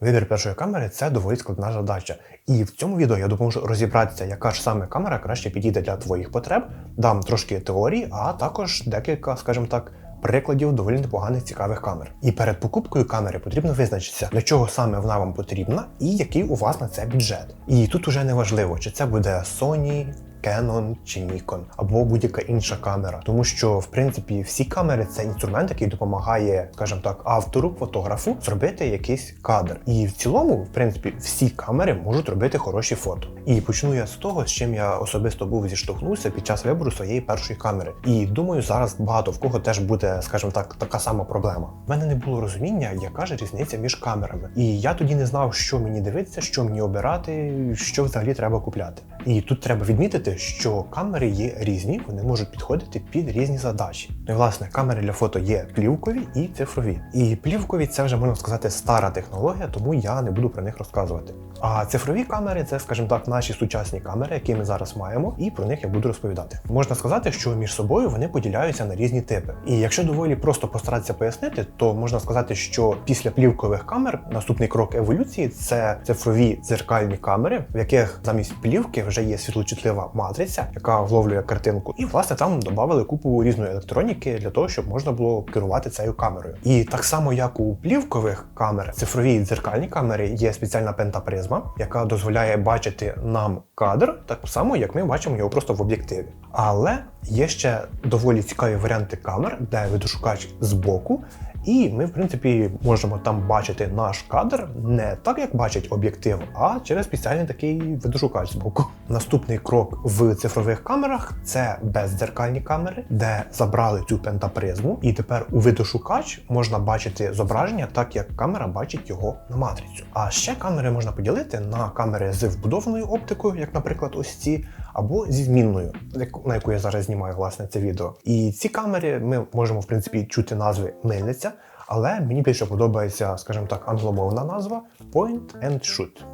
Вибір першої камери це доволі складна задача. І в цьому відео я допоможу розібратися, яка ж саме камера краще підійде для твоїх потреб, дам трошки теорії, а також декілька, скажімо так, прикладів доволі непоганих цікавих камер. І перед покупкою камери потрібно визначитися, для чого саме вона вам потрібна і який у вас на це бюджет. І тут уже не важливо, чи це буде Sony. Canon чи Nikon або будь-яка інша камера, тому що в принципі всі камери це інструмент, який допомагає, скажімо так, автору, фотографу зробити якийсь кадр. І в цілому, в принципі, всі камери можуть робити хороші фото. І почну я з того, з чим я особисто був зіштовхнувся під час вибору своєї першої камери. І думаю, зараз багато в кого теж буде, скажімо так, така сама проблема. У мене не було розуміння, яка ж різниця між камерами. І я тоді не знав, що мені дивитися, що мені обирати, що взагалі треба купляти. І тут треба відмітити, що камери є різні, вони можуть підходити під різні задачі. Ну і власне, камери для фото є плівкові і цифрові. І плівкові це вже можна сказати стара технологія, тому я не буду про них розказувати. А цифрові камери це, скажімо так, наші сучасні камери, які ми зараз маємо, і про них я буду розповідати. Можна сказати, що між собою вони поділяються на різні типи. І якщо доволі просто постаратися пояснити, то можна сказати, що після плівкових камер наступний крок еволюції це цифрові дзеркальні камери, в яких замість плівки вже є світлочутлива матриця, яка вловлює картинку. І власне там додали купу різної електроніки для того, щоб можна було керувати цією камерою. І так само, як у плівкових камер, цифрові дзеркальні камери є спеціальна пентапризма, яка дозволяє бачити нам кадр, так само як ми бачимо його просто в об'єктиві. Але є ще доволі цікаві варіанти камер, де видошукач збоку. І ми, в принципі, можемо там бачити наш кадр не так, як бачить об'єктив, а через спеціальний такий видошукач з боку. Наступний крок в цифрових камерах це бездзеркальні камери, де забрали цю пентапризму, і тепер у видошукач можна бачити зображення, так як камера бачить його на матрицю. А ще камери можна поділити на камери з вбудованою оптикою, як, наприклад, ось ці, або зі змінною, на яку я зараз знімаю власне це відео. І ці камери ми можемо в принципі чути назви мильниця. Але мені більше подобається, скажімо так, англомовна назва Point and Shoot.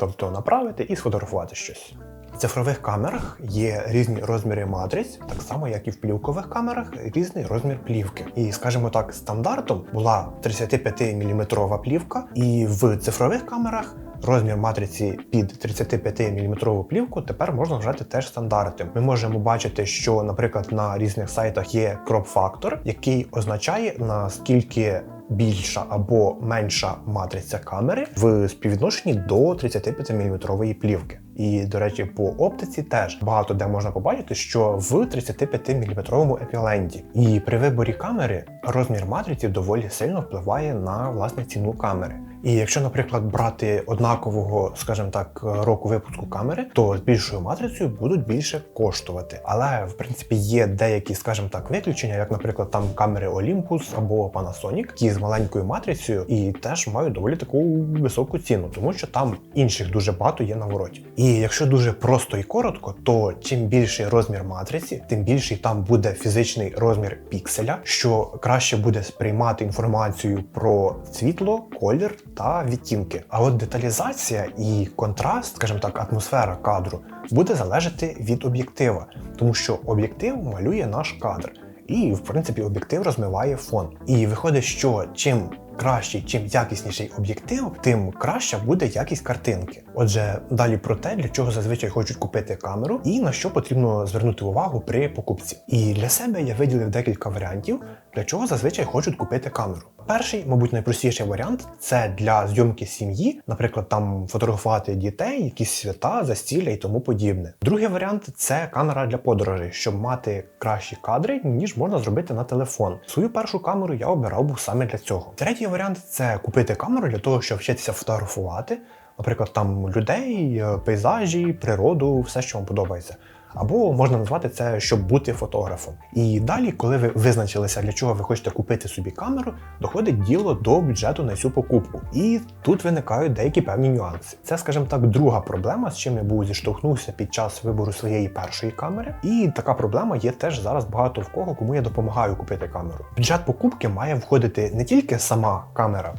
Тобто направити і сфотографувати щось. В цифрових камерах є різні розміри матриць, так само як і в плівкових камерах різний розмір плівки. І, скажімо так, стандартом була 35-мм плівка, і в цифрових камерах розмір матриці під 35 мм плівку тепер можна вважати теж стандартним. Ми можемо бачити, що, наприклад, на різних сайтах є кроп-фактор, який означає наскільки більша або менша матриця камери в співвідношенні до 35 мм плівки. І, до речі, по оптиці теж багато де можна побачити, що в 35 мм еквіваленті. І при виборі камери розмір матриці доволі сильно впливає на власне ціну камери. І якщо, наприклад, брати однакового, скажімо так, року випуску камери, то з більшою матрицею будуть більше коштувати. Але в принципі є деякі, скажімо так, виключення, як, наприклад, там камери Olympus або Panasonic, які з маленькою матрицею і теж мають доволі таку високу ціну, тому що там інших дуже багато є на вороті. І якщо дуже просто і коротко, то чим більший розмір матриці, тим більший там буде фізичний розмір пікселя, що краще буде сприймати інформацію про світло, колір та відтінки. А от деталізація і контраст, скажімо так, атмосфера кадру буде залежати від об'єктива, тому що об'єктив малює наш кадр. І, в принципі, об'єктив розмиває фон. І виходить, що чим кращий, чим якісніший об'єктив, тим краща буде якість картинки. Отже, далі про те, для чого зазвичай хочуть купити камеру, і на що потрібно звернути увагу при покупці. І для себе я виділив декілька варіантів, для чого зазвичай хочуть купити камеру. Перший, мабуть, найпростіший варіант це для зйомки сім'ї, наприклад, там фотографувати дітей, якісь свята, застілля і тому подібне. Другий варіант це камера для подорожей, щоб мати кращі кадри, ніж можна зробити на телефон. Свою першу камеру я обирав був саме для цього. Третій варіант це купити камеру для того, щоб вчитися фотографувати, наприклад, там людей, е, пейзажі, природу, все, що вам подобається або можна назвати це, щоб бути фотографом. І далі, коли ви визначилися, для чого ви хочете купити собі камеру, доходить діло до бюджету на цю покупку. І тут виникають деякі певні нюанси. Це, скажімо так, друга проблема, з чим я був зіштовхнувся під час вибору своєї першої камери. І така проблема є теж зараз багато в кого, кому я допомагаю купити камеру. Бюджет покупки має входити не тільки сама камера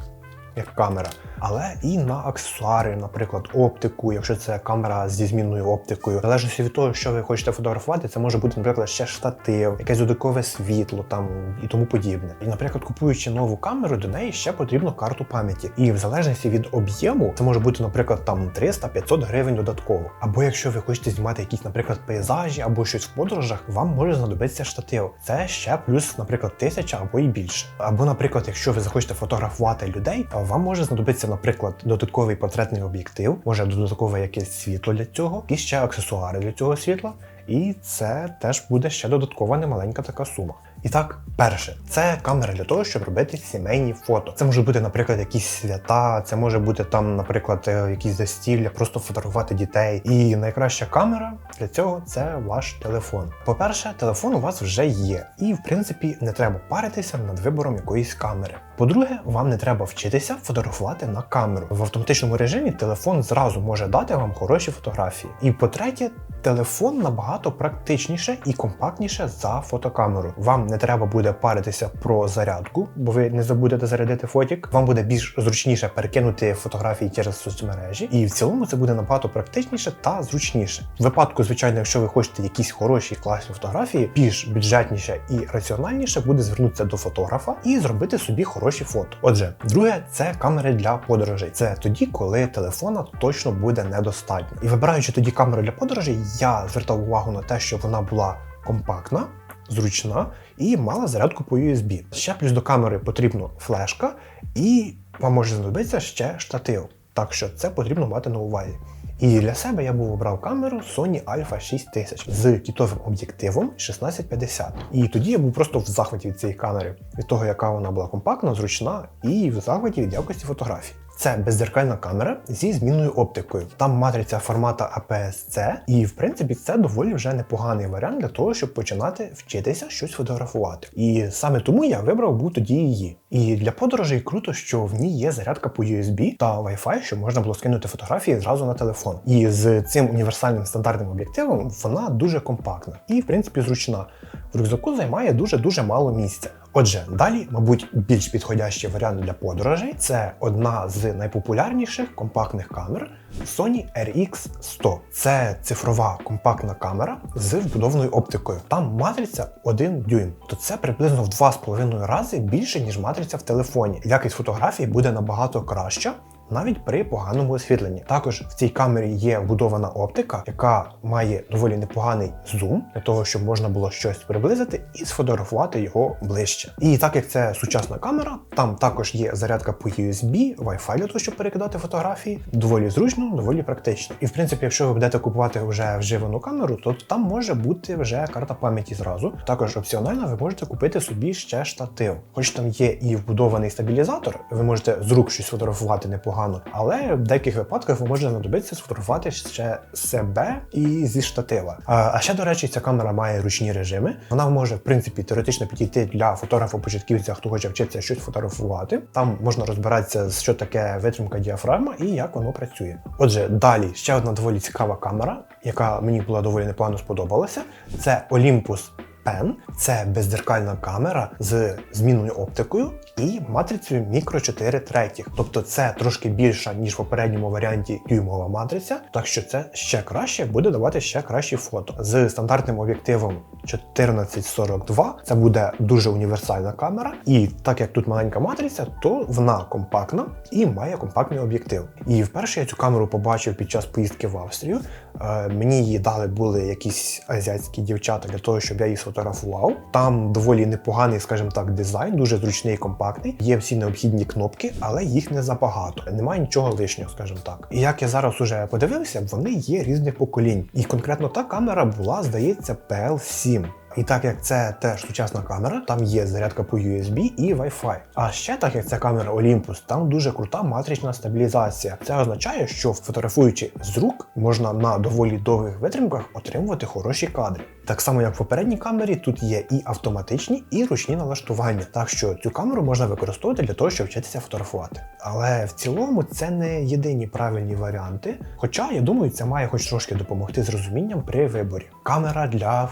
як камера, але і на аксесуари, наприклад, оптику, якщо це камера зі змінною оптикою. Залежності від того, що ви хочете фотографувати, це може бути, наприклад, ще штатив, якесь додаткове світло там і тому подібне. І, наприклад, купуючи нову камеру, до неї ще потрібно карту пам'яті. І в залежності від об'єму, це може бути, наприклад, там 300-500 гривень додатково. Або якщо ви хочете знімати якісь, наприклад, пейзажі або щось в подорожах, вам може знадобитися штатив. Це ще плюс, наприклад, тисяча або і більше. Або, наприклад, якщо ви захочете фотографувати людей, вам може знадобитися, наприклад, додатковий портретний об'єктив, може додаткове якесь світло для цього, і ще аксесуари для цього світла. І це теж буде ще додаткова немаленька така сума. І так, перше, це камера для того, щоб робити сімейні фото. Це може бути, наприклад, якісь свята, це може бути там, наприклад, е, якісь застілля, просто фотографувати дітей. І найкраща камера для цього це ваш телефон. По-перше, телефон у вас вже є, і в принципі не треба паритися над вибором якоїсь камери. По-друге, вам не треба вчитися фотографувати на камеру. В автоматичному режимі телефон зразу може дати вам хороші фотографії. І по-третє, телефон набагато практичніше і компактніше за фотокамеру. Вам не треба буде паритися про зарядку, бо ви не забудете зарядити фотік. Вам буде більш зручніше перекинути фотографії через соцмережі, і в цілому це буде набагато практичніше та зручніше. В випадку, звичайно, якщо ви хочете якісь хороші класні фотографії, більш бюджетніше і раціональніше буде звернутися до фотографа і зробити собі хороші фото. Отже, друге, це камери для подорожей. Це тоді, коли телефона точно буде недостатньо. І вибираючи тоді камеру для подорожей, я звертав увагу на те, щоб вона була компактна. Зручна і мала зарядку по USB. Ще плюс до камери потрібна флешка, і вам може знадобитися ще штатив. Так що це потрібно мати на увазі. І для себе я був обрав камеру Sony Alpha 6000 з кітовим об'єктивом 1650. І тоді я був просто в захваті від цієї камери, від того, яка вона була компактна, зручна, і в захваті від якості фотографій. Це беззеркальна камера зі змінною оптикою. Там матриця формата APS-C, і в принципі це доволі вже непоганий варіант для того, щоб починати вчитися щось фотографувати. І саме тому я вибрав був тоді її. І для подорожей круто, що в ній є зарядка по USB та Wi-Fi, щоб можна було скинути фотографії зразу на телефон. І з цим універсальним стандартним об'єктивом вона дуже компактна і, в принципі, зручна. В рюкзаку займає дуже-дуже мало місця. Отже, далі, мабуть, більш підходящий варіант для подорожей це одна з найпопулярніших компактних камер Sony RX100. Це цифрова компактна камера з вбудованою оптикою. Там матриця 1 дюйм, то це приблизно в 2,5 рази більше, ніж матриця в телефоні. Якість фотографії буде набагато краща навіть при поганому освітленні. Також в цій камері є вбудована оптика, яка має доволі непоганий зум для того, щоб можна було щось приблизити і сфотографувати його ближче. І так як це сучасна камера, там також є зарядка по USB, Wi-Fi для того, щоб перекидати фотографії. Доволі зручно, доволі практично. І в принципі, якщо ви будете купувати вже вживану камеру, то там може бути вже карта пам'яті зразу. Також опціонально ви можете купити собі ще штатив. Хоч там є і вбудований стабілізатор, ви можете з рук щось фотографувати непогано погано, але в деяких випадках ви можете знадобитися сфотографувати ще себе і зі штатива. А ще, до речі, ця камера має ручні режими. Вона може, в принципі, теоретично підійти для фотографа-початківця, хто хоче вчитися щось фотографувати. Там можна розбиратися, що таке витримка діафрагма і як воно працює. Отже, далі ще одна доволі цікава камера, яка мені була доволі непогано сподобалася. Це Olympus Pen це бездзеркальна камера з змінною оптикою і матрицею мікро 4 третіх. Тобто це трошки більша, ніж в попередньому варіанті дюймова матриця, так що це ще краще буде давати ще кращі фото. З стандартним об'єктивом 1442 це буде дуже універсальна камера, і так як тут маленька матриця, то вона компактна і має компактний об'єктив. І вперше я цю камеру побачив під час поїздки в Австрію. Е, мені її дали були якісь азіатські дівчата для того, щоб я її сфотографував. Там доволі непоганий, скажімо так, дизайн, дуже зручний і компактний. Є всі необхідні кнопки, але їх не забагато. Немає нічого лишнього, скажімо так. І як я зараз уже подивився, вони є різних поколінь. І конкретно та камера була, здається, PL7. І так як це теж сучасна камера, там є зарядка по USB і Wi-Fi. А ще так як це камера Olympus, там дуже крута матрична стабілізація. Це означає, що фотографуючи з рук, можна на доволі довгих витримках отримувати хороші кадри. Так само, як в попередній камері, тут є і автоматичні, і ручні налаштування. Так що цю камеру можна використовувати для того, щоб вчитися фотографувати. Але в цілому це не єдині правильні варіанти. Хоча я думаю, це має хоч трошки допомогти з розумінням при виборі. камера для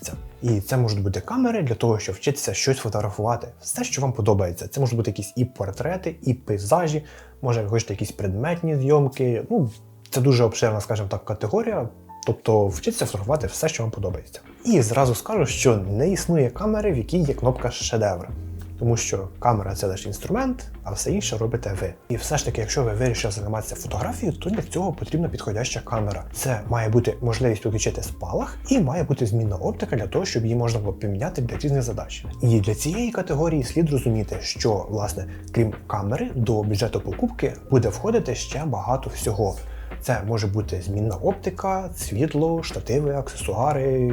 фотографа-початківця. І це можуть бути камери для того, щоб вчитися щось фотографувати. Все, що вам подобається. Це можуть бути якісь і портрети, і пейзажі, може ви хочете якісь предметні зйомки. Ну, це дуже обширна, скажімо так, категорія. Тобто вчитися фотографувати все, що вам подобається. І зразу скажу, що не існує камери, в якій є кнопка шедевр. Тому що камера це лише інструмент, а все інше робите ви. І все ж таки, якщо ви вирішили займатися фотографією, то для цього потрібна підходяща камера. Це має бути можливість підключити спалах і має бути змінна оптика для того, щоб її можна було поміняти для різних задач. І для цієї категорії слід розуміти, що власне, крім камери, до бюджету покупки буде входити ще багато всього. Це може бути змінна оптика, світло, штативи, аксесуари,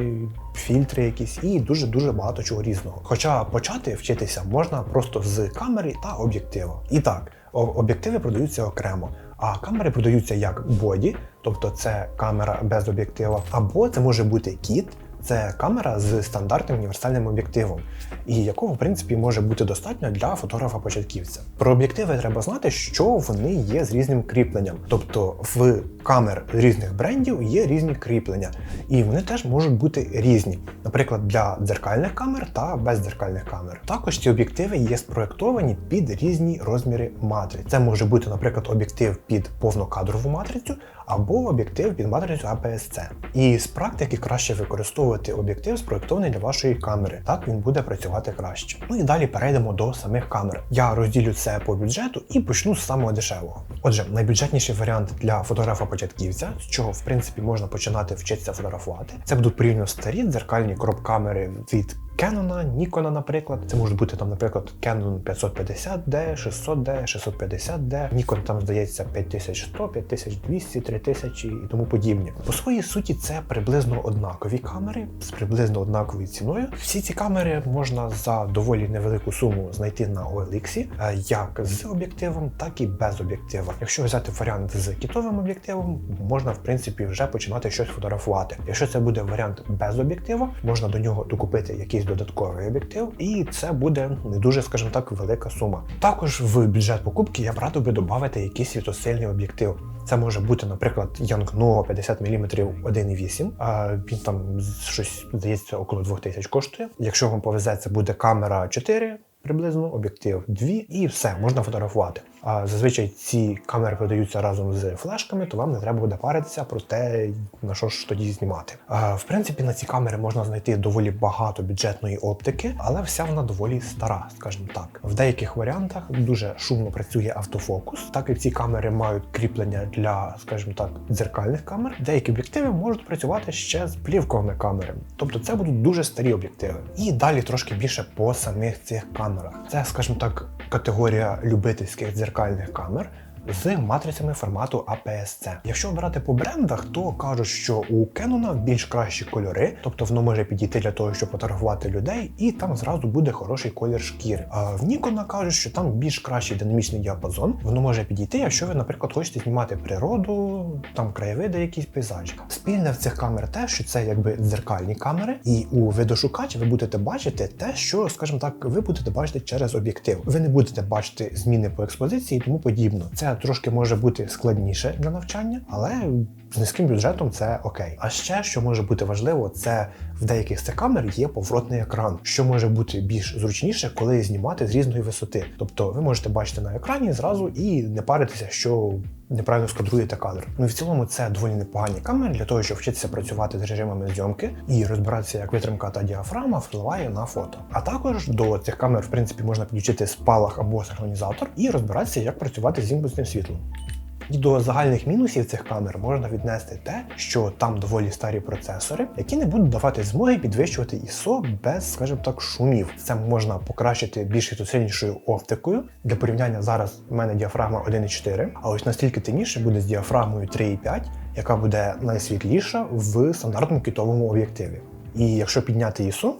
фільтри якісь і дуже-дуже багато чого різного. Хоча почати вчитися можна просто з камери та об'єктива. І так, об'єктиви продаються окремо, а камери продаються як боді, тобто це камера без об'єктива, або це може бути кіт. Це камера з стандартним універсальним об'єктивом, і якого, в принципі, може бути достатньо для фотографа-початківця. Про об'єктиви треба знати, що вони є з різним кріпленням. Тобто в камер різних брендів є різні кріплення, і вони теж можуть бути різні, наприклад, для дзеркальних камер та бездзеркальних камер. Також ці об'єктиви є спроєктовані під різні розміри матриць. Це може бути, наприклад, об'єктив під повнокадрову матрицю або об'єктив під матрицю APS-C. І з практики краще використовувати об'єктив, спроєктований для вашої камери. Так він буде працювати краще. Ну і далі перейдемо до самих камер. Я розділю це по бюджету і почну з самого дешевого. Отже, найбюджетніший варіант для фотографа-початківця, з чого в принципі можна починати вчитися фотографувати. Це будуть порівняно старі дзеркальні кроп-камери від Canon, Nikon, наприклад. Це може бути там, наприклад, Canon 550D, 600D, 650D, Nikon там здається 5100, 5200, 3000 і тому подібні. По своїй суті, це приблизно однакові камери з приблизно однаковою ціною. Всі ці камери можна за доволі невелику суму знайти на OLX, е, як з об'єктивом, так і без об'єктива. Якщо взяти варіант з кітовим об'єктивом, можна в принципі вже починати щось фотографувати. Якщо це буде варіант без об'єктива, можна до нього докупити якийсь додатковий об'єктив, і це буде не дуже, скажімо так, велика сума. Також в бюджет покупки я б радив би додати якийсь світосильний об'єктив. Це може бути, наприклад, Yangno 50 мм 1.8, а він там щось здається около 2000 коштує. Якщо вам повезе, це буде камера 4 приблизно, об'єктив 2 і все, можна фотографувати. Зазвичай ці камери продаються разом з флешками, то вам не треба буде паритися про те, на що ж тоді знімати. В принципі, на ці камери можна знайти доволі багато бюджетної оптики, але вся вона доволі стара, скажімо так. В деяких варіантах дуже шумно працює автофокус, так як ці камери мають кріплення для, скажімо так, дзеркальних камер. Деякі об'єктиви можуть працювати ще з плівковими камерами, тобто це будуть дуже старі об'єктиви. І далі трошки більше по самих цих камерах. Це, скажімо так, категорія любительських дзеркальних дзеркальних камер з матрицями формату APS-C. Якщо обирати по брендах, то кажуть, що у Canon більш кращі кольори, тобто воно може підійти для того, щоб фотографувати людей, і там зразу буде хороший колір шкіри. А в Nikon кажуть, що там більш кращий динамічний діапазон. Воно може підійти, якщо ви, наприклад, хочете знімати природу, там краєвиди, якісь пейзажі. Спільне в цих камер те, що це якби дзеркальні камери, і у видошукачі ви будете бачити те, що, скажімо так, ви будете бачити через об'єктив. Ви не будете бачити зміни по експозиції тому подібно. Це трошки може бути складніше для навчання, але з низьким бюджетом це окей. А ще що може бути важливо, це в деяких з цих камер є поворотний екран, що може бути більш зручніше, коли знімати з різної висоти. Тобто ви можете бачити на екрані зразу і не паритися, що неправильно скадруєте кадр. Ну і в цілому це доволі непогані камери для того, щоб вчитися працювати з режимами зйомки і розбиратися, як витримка та діафрагма впливає на фото. А також до цих камер, в принципі, можна підключити спалах або синхронізатор і розбиратися, як працювати з імпульсним світлом. І до загальних мінусів цих камер можна віднести те, що там доволі старі процесори, які не будуть давати змоги підвищувати ISO без, скажімо так, шумів. Це можна покращити більш сильнішою оптикою. Для порівняння зараз в мене діафрагма 1.4, а ось настільки темніше буде з діафрагмою 3.5, яка буде найсвітліша в стандартному кітовому об'єктиві. І якщо підняти ISO,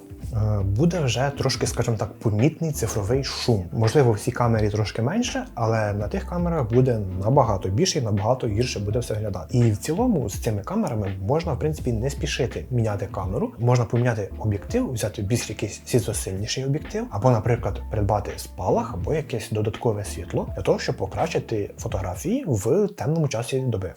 буде вже трошки, скажімо так, помітний цифровий шум. Можливо, всі камері трошки менше, але на тих камерах буде набагато більше і набагато гірше буде все виглядати. І в цілому з цими камерами можна, в принципі, не спішити міняти камеру. Можна поміняти об'єктив, взяти більш якийсь світлосильніший об'єктив, або, наприклад, придбати спалах або якесь додаткове світло для того, щоб покращити фотографії в темному часі доби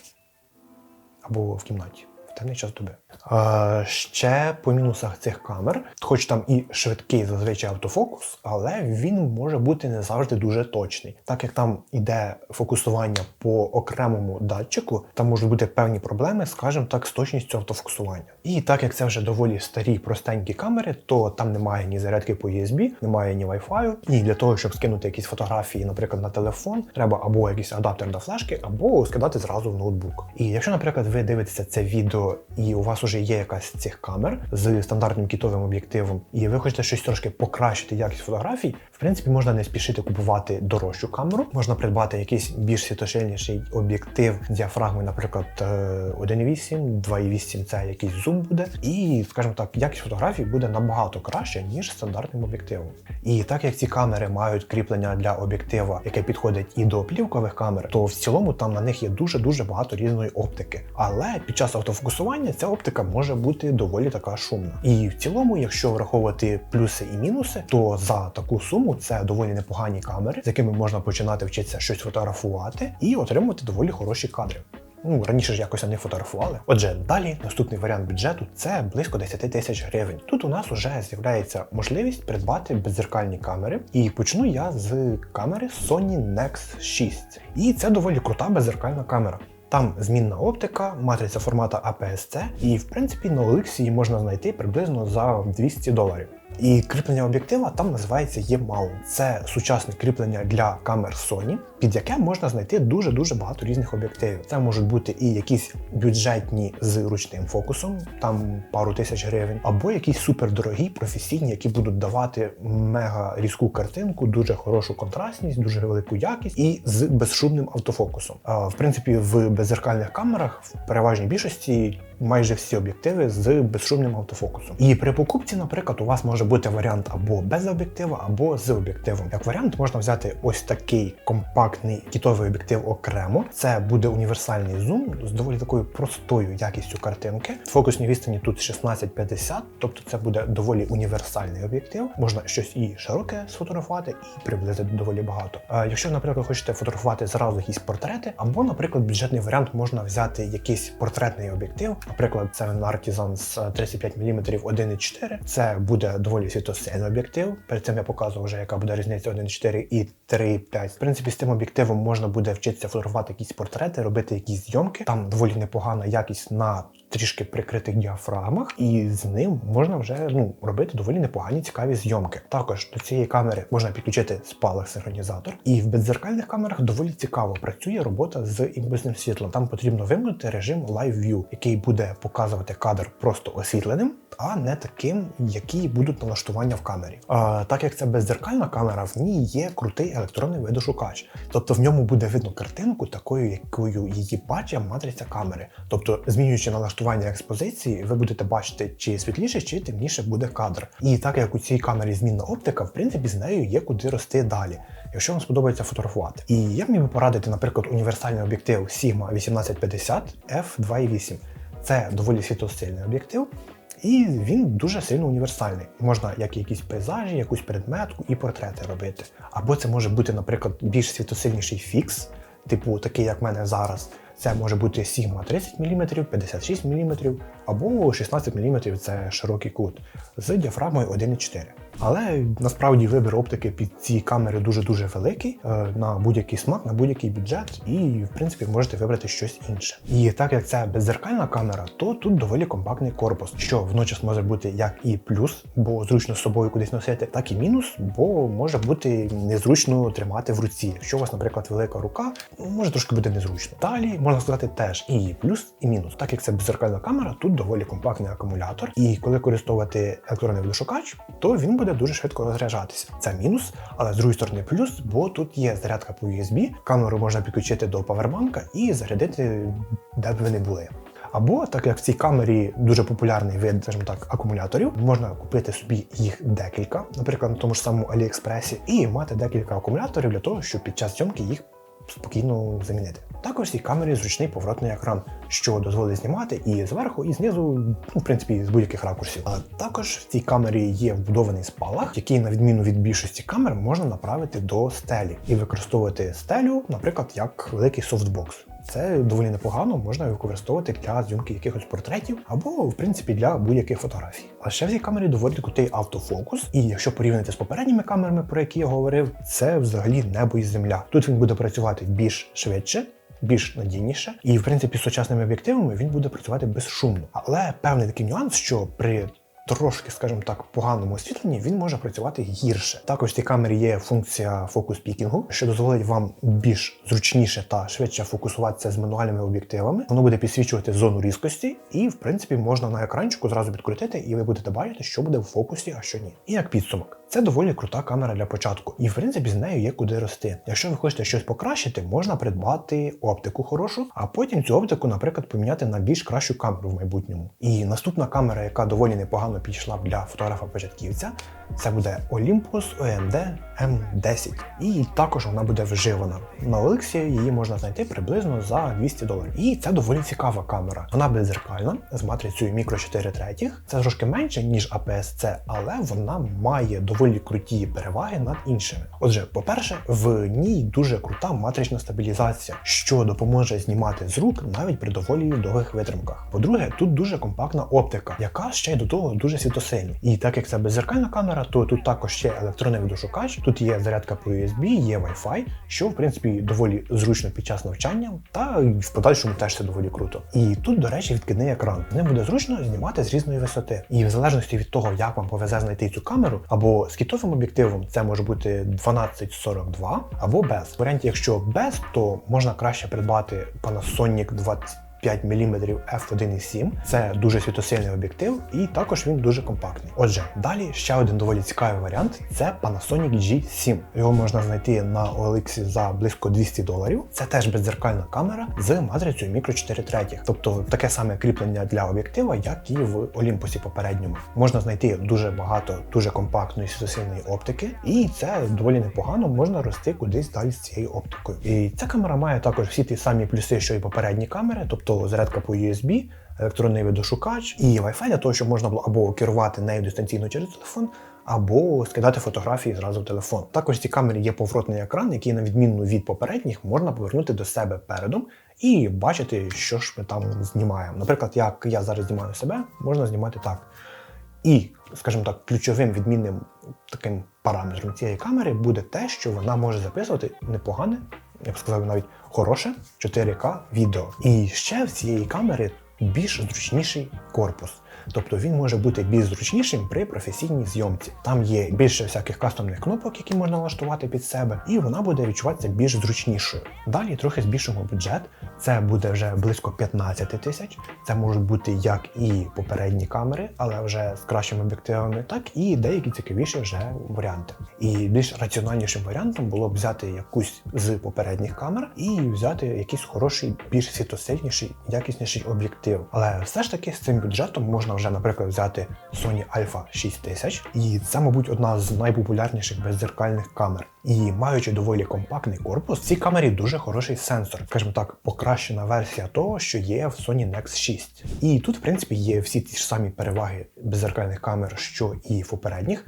або в кімнаті в даний час доби. Е, ще по мінусах цих камер, хоч там і швидкий зазвичай автофокус, але він може бути не завжди дуже точний. Так як там іде фокусування по окремому датчику, там можуть бути певні проблеми, скажімо так, з точністю автофокусування. І так як це вже доволі старі простенькі камери, то там немає ні зарядки по USB, немає ні Wi-Fi. І для того, щоб скинути якісь фотографії, наприклад, на телефон, треба або якийсь адаптер до флешки, або скидати зразу в ноутбук. І якщо, наприклад, ви дивитеся це відео, і у вас вже є якась з цих камер з стандартним кітовим об'єктивом, і ви хочете щось трошки покращити якість фотографій, принципі, можна не спішити купувати дорожчу камеру, можна придбати якийсь більш світошильніший об'єктив з діафрагмою, наприклад, 1.8, 2.8 це якийсь зум буде, і, скажімо так, якість фотографій буде набагато краще, ніж стандартним об'єктивом. І так як ці камери мають кріплення для об'єктива, яке підходить і до плівкових камер, то в цілому там на них є дуже дуже багато різної оптики. Але під час автофокусування ця оптика може бути доволі така шумна. І в цілому, якщо враховувати плюси і мінуси, то за таку суму це доволі непогані камери, з якими можна починати вчитися щось фотографувати і отримувати доволі хороші кадри. Ну, раніше ж якось вони фотографували. Отже, далі наступний варіант бюджету це близько 10 тисяч гривень. Тут у нас вже з'являється можливість придбати беззеркальні камери. І почну я з камери Sony Nex 6. І це доволі крута беззеркальна камера. Там змінна оптика, матриця формату APS-C, і в принципі на її можна знайти приблизно за 200 доларів. І кріплення об'єктива там називається E-mount. Це сучасне кріплення для камер Sony, під яке можна знайти дуже-дуже багато різних об'єктивів. Це можуть бути і якісь бюджетні з ручним фокусом, там пару тисяч гривень, або якісь супердорогі, професійні, які будуть давати мега різку картинку, дуже хорошу контрастність, дуже велику якість і з безшумним автофокусом. В принципі, в беззеркальних камерах в переважній більшості майже всі об'єктиви з безшумним автофокусом. І при покупці, наприклад, у вас може бути варіант або без об'єктива, або з об'єктивом. Як варіант, можна взяти ось такий компактний кітовий об'єктив окремо. Це буде універсальний зум з доволі такою простою якістю картинки. Фокусні відстані тут 16-50, тобто це буде доволі універсальний об'єктив. Можна щось і широке сфотографувати, і приблизити доволі багато. А якщо, наприклад, хочете фотографувати зразу якісь портрети, або, наприклад, бюджетний варіант можна взяти якийсь портретний об'єктив. Наприклад, це Artisan з 35 мм 1.4. Це буде доволі світосильний об'єктив. Перед цим я показував вже, яка буде різниця 1.4 і 3.5. В принципі, з тим об'єктивом можна буде вчитися фотографувати якісь портрети, робити якісь зйомки. Там доволі непогана якість на трішки прикритих діафрагмах, і з ним можна вже ну робити доволі непогані цікаві зйомки. Також до цієї камери можна підключити спалах синхронізатор, і в беззеркальних камерах доволі цікаво працює робота з імпульсним світлом. Там потрібно вимкнути режим Live View, який буде показувати кадр просто освітленим, а не таким, які будуть налаштування в камері. А, Так як це беззеркальна камера, в ній є крутий електронний видошукач, тобто в ньому буде видно картинку такою, якою її бачить матриця камери. Тобто, змінюючи налаштування експозиції, ви будете бачити, чи світліше, чи темніше буде кадр. І так як у цій камері змінна оптика, в принципі, з нею є куди рости далі. Якщо вам сподобається фотографувати. І я міг би порадити, наприклад, універсальний об'єктив Sigma 1850 f2.8. Це доволі світосильний об'єктив. І він дуже сильно універсальний. Можна як якісь пейзажі, якусь предметку і портрети робити. Або це може бути, наприклад, більш світосильніший фікс, типу такий, як в мене зараз. Це може бути Sigma 30 мм, 56 мм або 16 мм це широкий кут з діафрагмою 1,4. Але насправді вибір оптики під ці камери дуже-дуже великий е, на будь-який смак, на будь-який бюджет, і в принципі можете вибрати щось інше. І так як це беззеркальна камера, то тут доволі компактний корпус, що водночас може бути як і плюс, бо зручно з собою кудись носити, так і мінус, бо може бути незручно тримати в руці. Якщо у вас, наприклад, велика рука, може трошки буде незручно. Далі можна сказати теж і плюс, і мінус. Так як це беззеркальна камера, тут доволі компактний акумулятор, і коли користувати електронний водошукач, то він буде дуже швидко розряджатися. Це мінус, але з другої сторони плюс, бо тут є зарядка по USB, камеру можна підключити до павербанка і зарядити, де б ви не були. Або так як в цій камері дуже популярний вид, скажімо так, акумуляторів, можна купити собі їх декілька, наприклад, на тому ж самому Аліекспресі, і мати декілька акумуляторів для того, щоб під час зйомки їх спокійно замінити. Також в цій камері зручний поворотний екран, що дозволить знімати і зверху, і знизу, ну, в принципі, з будь-яких ракурсів. А також в цій камері є вбудований спалах, який, на відміну від більшості камер, можна направити до стелі і використовувати стелю, наприклад, як великий софтбокс. Це доволі непогано, можна використовувати для зйомки якихось портретів або, в принципі, для будь-яких фотографій. А ще в цій камері доволі крутий автофокус, і якщо порівняти з попередніми камерами, про які я говорив, це взагалі небо і земля. Тут він буде працювати більш швидше. Більш надійніше, і в принципі з сучасними об'єктивами він буде працювати безшумно. Але певний такий нюанс, що при трошки, скажімо так, поганому освітленні він може працювати гірше. Також в цій камері є функція фокус пікінгу, що дозволить вам більш зручніше та швидше фокусуватися з мануальними об'єктивами. Воно буде підсвічувати зону різкості, і в принципі можна на екранчику зразу підкрутити, і ви будете бачити, що буде в фокусі, а що ні. І як підсумок. Це доволі крута камера для початку, і в принципі з нею є куди рости. Якщо ви хочете щось покращити, можна придбати оптику хорошу, а потім цю оптику, наприклад, поміняти на більш кращу камеру в майбутньому. І наступна камера, яка доволі непогано підійшла для фотографа-початківця, це буде Olympus OMD M10. І також вона буде вживана. На Олексі її можна знайти приблизно за 200 доларів. І це доволі цікава камера. Вона беззеркальна з матрицею мікро 4 третіх. Це трошки менше, ніж APS-C, але вона має доволі круті переваги над іншими. Отже, по-перше, в ній дуже крута матрична стабілізація, що допоможе знімати з рук навіть при доволі довгих витримках. По-друге, тут дуже компактна оптика, яка ще й до того дуже світосильна. І так як це беззеркальна камера, то тут також є електронний відеошукач, тут є зарядка по USB, є Wi-Fi, що в принципі доволі зручно під час навчання, та в подальшому теж це доволі круто. І тут, до речі, відкидний екран. Ним буде зручно знімати з різної висоти. І в залежності від того, як вам повезе знайти цю камеру, або з кітовим об'єктивом, це може бути 1242, або без. В варіанті, якщо без, то можна краще придбати Panasonic 20 5 мм f1.7. Це дуже світосильний об'єктив, і також він дуже компактний. Отже, далі ще один доволі цікавий варіант це Panasonic G7. Його можна знайти на OLX за близько 200 доларів. Це теж беззеркальна камера з матрицею мікро 4 третіх. Тобто таке саме кріплення для об'єктива, як і в Олімпусі попередньому. Можна знайти дуже багато, дуже компактної світосильної оптики, і це доволі непогано можна рости кудись далі з цією оптикою. І ця камера має також всі ті самі плюси, що і попередні камери, тобто тобто зарядка по USB, електронний видошукач і Wi-Fi для того, щоб можна було або керувати нею дистанційно через телефон, або скидати фотографії зразу в телефон. Також в цій камері є поворотний екран, який, на відміну від попередніх, можна повернути до себе передом і бачити, що ж ми там знімаємо. Наприклад, як я зараз знімаю себе, можна знімати так. І, скажімо так, ключовим відмінним таким параметром цієї камери буде те, що вона може записувати непогане я б сказав, навіть хороше 4К відео. І ще в цієї камери більш зручніший корпус. Тобто він може бути більш зручнішим при професійній зйомці. Там є більше всяких кастомних кнопок, які можна налаштувати під себе, і вона буде відчуватися більш зручнішою. Далі трохи збільшимо бюджет. Це буде вже близько 15 тисяч. Це можуть бути як і попередні камери, але вже з кращими об'єктивами, так і деякі цікавіші вже варіанти. І більш раціональнішим варіантом було б взяти якусь з попередніх камер і взяти якийсь хороший, більш світосильніший, якісніший об'єктив. Але все ж таки з цим бюджетом можна можна вже, наприклад, взяти Sony Alpha 6000, і це, мабуть, одна з найпопулярніших беззеркальних камер. І маючи доволі компактний корпус, в цій камері дуже хороший сенсор, скажімо так, покращена версія того, що є в Sony Nex 6. І тут, в принципі, є всі ті ж самі переваги беззеркальних камер, що і в попередніх.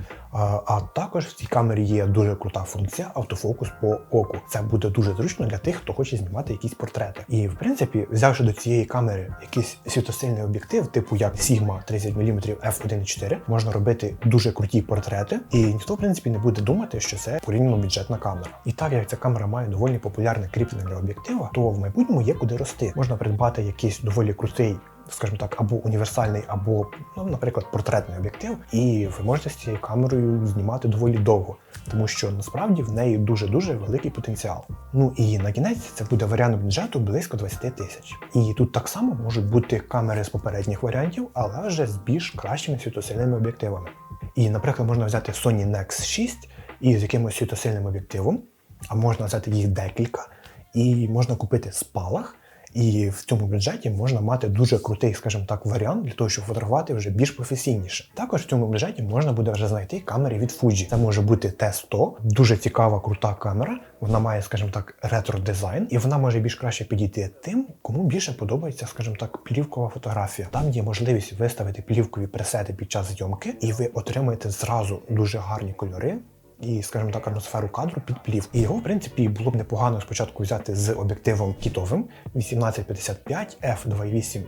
А також в цій камері є дуже крута функція автофокус по оку. Це буде дуже зручно для тих, хто хоче знімати якісь портрети. І в принципі, взявши до цієї камери якийсь світосильний об'єктив, типу як Sigma 30 мм f1.4, можна робити дуже круті портрети, і ніхто в принципі не буде думати, що це порівняно бюджетна камера. І так як ця камера має доволі популярне кріплення для об'єктива, то в майбутньому є куди рости. Можна придбати якийсь доволі крутий. Скажімо так, або універсальний, або, ну, наприклад, портретний об'єктив, і ви можете з цією камерою знімати доволі довго, тому що насправді в неї дуже-дуже великий потенціал. Ну і на кінець це буде варіант бюджету близько 20 тисяч. І тут так само можуть бути камери з попередніх варіантів, але вже з більш кращими світосильними об'єктивами. І, наприклад, можна взяти Sony Nex 6 і з якимось світосильним об'єктивом, а можна взяти їх декілька, і можна купити спалах. І в цьому бюджеті можна мати дуже крутий, скажімо так, варіант для того, щоб фотографувати вже більш професійніше. Також в цьому бюджеті можна буде вже знайти камери від Fuji. Це може бути T100, дуже цікава, крута камера. Вона має, скажімо так, ретро-дизайн, і вона може більш краще підійти тим, кому більше подобається, скажімо так, плівкова фотографія. Там є можливість виставити плівкові пресети під час зйомки, і ви отримаєте зразу дуже гарні кольори і, скажімо так, атмосферу кадру під плів. І його, в принципі, було б непогано спочатку взяти з об'єктивом кітовим 1855 f2.8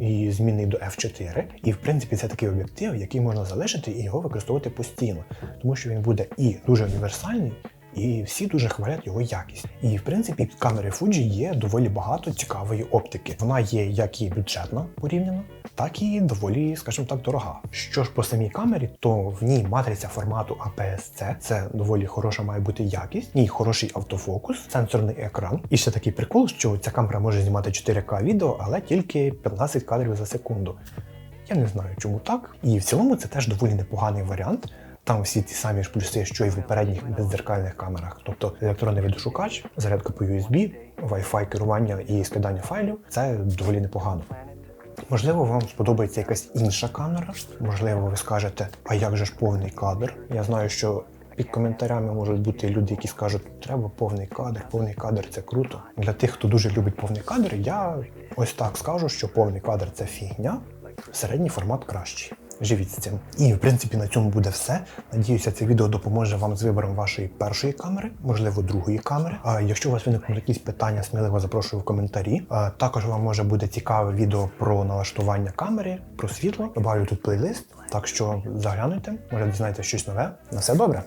і змінний до f4. І в принципі це такий об'єктив, який можна залишити і його використовувати постійно, тому що він буде і дуже універсальний. І всі дуже хвалять його якість. І в принципі під камери Fuji є доволі багато цікавої оптики. Вона є як і бюджетна порівняно, так і доволі, скажімо так, дорога. Що ж по самій камері, то в ній матриця формату APS-C, це доволі хороша має бути якість, в ній хороший автофокус, сенсорний екран. І ще такий прикол, що ця камера може знімати 4К відео, але тільки 15 кадрів за секунду. Я не знаю, чому так. І в цілому це теж доволі непоганий варіант. Там всі ті самі ж плюси, що і в попередніх бездзеркальних камерах, тобто електронний відошукач, зарядка по USB, Wi-Fi керування і скидання файлів. Це доволі непогано. Можливо, вам сподобається якась інша камера. Можливо, ви скажете, а як же ж повний кадр? Я знаю, що під коментарями можуть бути люди, які скажуть, треба повний кадр, повний кадр це круто. Для тих, хто дуже любить повний кадр, я ось так скажу, що повний кадр це фігня, середній формат кращий. Живіть з цим. І в принципі на цьому буде все. Надіюся, це відео допоможе вам з вибором вашої першої камери, можливо, другої камери. А якщо у вас виникнуть якісь питання, сміливо запрошую в коментарі. А також вам може бути цікаве відео про налаштування камери, про світло. Добавлю тут плейлист. Так що заглянуйте, може дізнаєтесь щось нове. На все добре.